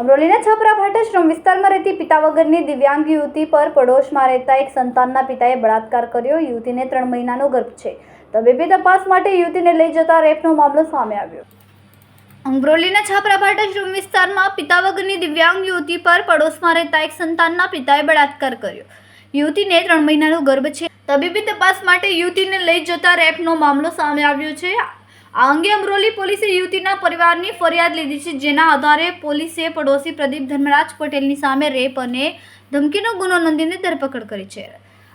અમરોલીના છપરા ભાટાશ્રમ વિસ્તારમાં રહેતી પિતા વગરની દિવ્યાંગ યુવતી પર પડોશમાં રહેતા એક સંતાનના પિતાએ બળાત્કાર કર્યો. યુવતીને ત્રણ મહિનાનો ગર્ભ છે. તબીબી તપાસ માટે યુવતીને લઈ જતા રેપનો મામલો સામે આવ્યો. અંગ્રોલીના છાપરા ભાટાશ્રમ વિસ્તારમાં પિતા વગરની દિવ્યાંગ યુવતી પર પડોશમાં રહેતા એક સંતાનના પિતાએ બળાત્કાર કર્યો. યુવતીને ત્રણ મહિનાનો ગર્ભ છે. તબીબી તપાસ માટે યુવતીને લઈ જતા રેપનો મામલો સામે આવ્યો છે. આ અંગે અમરોલી પોલીસે યુવતીના પરિવારની ફરિયાદ લીધી છે, જેના આધારે પોલીસે પડોશી પ્રદીપ ધર્મરાજ પટેલની સામે રેપ અને ધમકીનો ગુનો નોંધીને ધરપકડ કરી છે.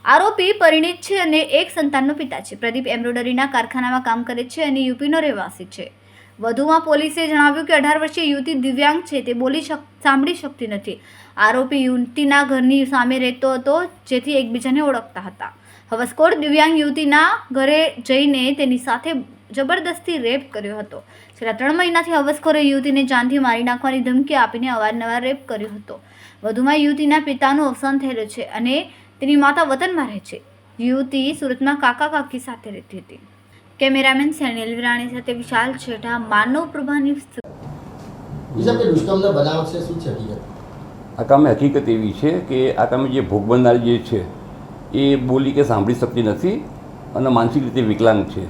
આરોપી પરિણીત છે અને એક સંતાનનો પિતા છે. પ્રદીપ એમ્બ્રોઇડરીના કારખાનામાં કામ કરે છે અને યુપીનો રહેવાસી છે. વધુમાં પોલીસે જણાવ્યું કે અઢાર વર્ષીય યુવતી દિવ્યાંગ છે, તે બોલી શક, સાંભળી શકતી નથી. આરોપી યુવતીના ઘરની સામે રહેતો હતો, જેથી એકબીજાને ઓળખતા હતા. હવસકોટ દિવ્યાંગ યુવતીના ઘરે જઈને તેની સાથે જબરદસ્તી રેપ કર્યો હતો. છેલ્લા ત્રણ મહિનાથી હવસખોરે યુવતીને જાનથી મારી નાખવાની ધમકી આપીને અવારનવાર રેપ કર્યો હતો. વધુમાં યુવતીના પિતાનું અવસાન થયેલું છે અને તેની માતા વતનમાં રહે છે. યુવતી સુરતમાં કાકા કાકી સાથે રહેતી હતી. કેમેરામેન સેનિલ વિરાણી સાથે વિશાલ છેઠા માનવ પ્રભાની આ કામે હકીકત એવી છે કે આ કામે જે ભોગ બનનાર જે છે એ બોલી કે સાંભળી શકતી નથી અને માનસિક રીતે વિકલાંગ છે.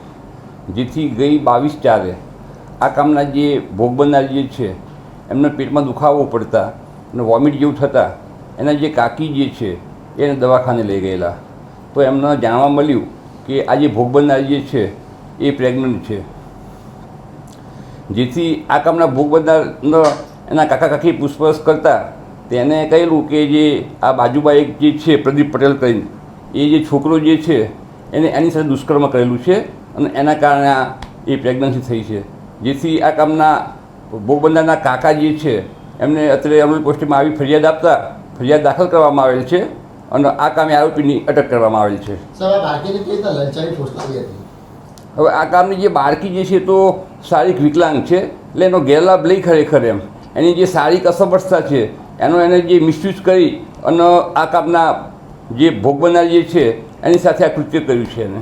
જેથી ગઈ બાવીસ ચારે આ કામના જે ભોગ બનનાર જે છે, એમને પેટમાં દુખાવો પડતા અને વોમિટ જેવું થતાં એના જે કાકી જે છે એને દવાખાને લઈ ગયેલા. તો એમને જાણવા મળ્યું કે આ જે ભોગ બનનાર જે છે, એ પ્રેગ્નન્ટ છે. જેથી આ કામના ભોગ બનનારનો એના કાકા કાકી પૂછપરછ કરતા તેને કહેલું કે જે આ એક જે છે, પ્રદીપ પટેલ કરીને, એ જે છોકરો જે છે, એને એની સાથે દુષ્કર્મ કરેલું છે. અને એના કારણે આ એ પ્રેગ્નન્સી થઈ છે. જેથી આ કામના ભોગ બનનારના કાકા જે છે એમને અત્યારે અમરેલી પોસ્ટમાં આવી ફરિયાદ આપતા ફરિયાદ દાખલ કરવામાં આવેલ છે અને આ કામે આરોપીની અટક કરવામાં આવેલ છે. હવે આ કામની જે બાળકી જે છે તો શારીરિક વિકલાંગ છે એટલે એનો ગેરલાભ લઈ ખરેખર એમ. એની જે શારીરિક અસમર્થતા છે એનો એને જે મિસયુઝ કરી અને આ કામના જે ભોગ જે છે એની સાથે આ કૃત્ય કર્યું છે એને.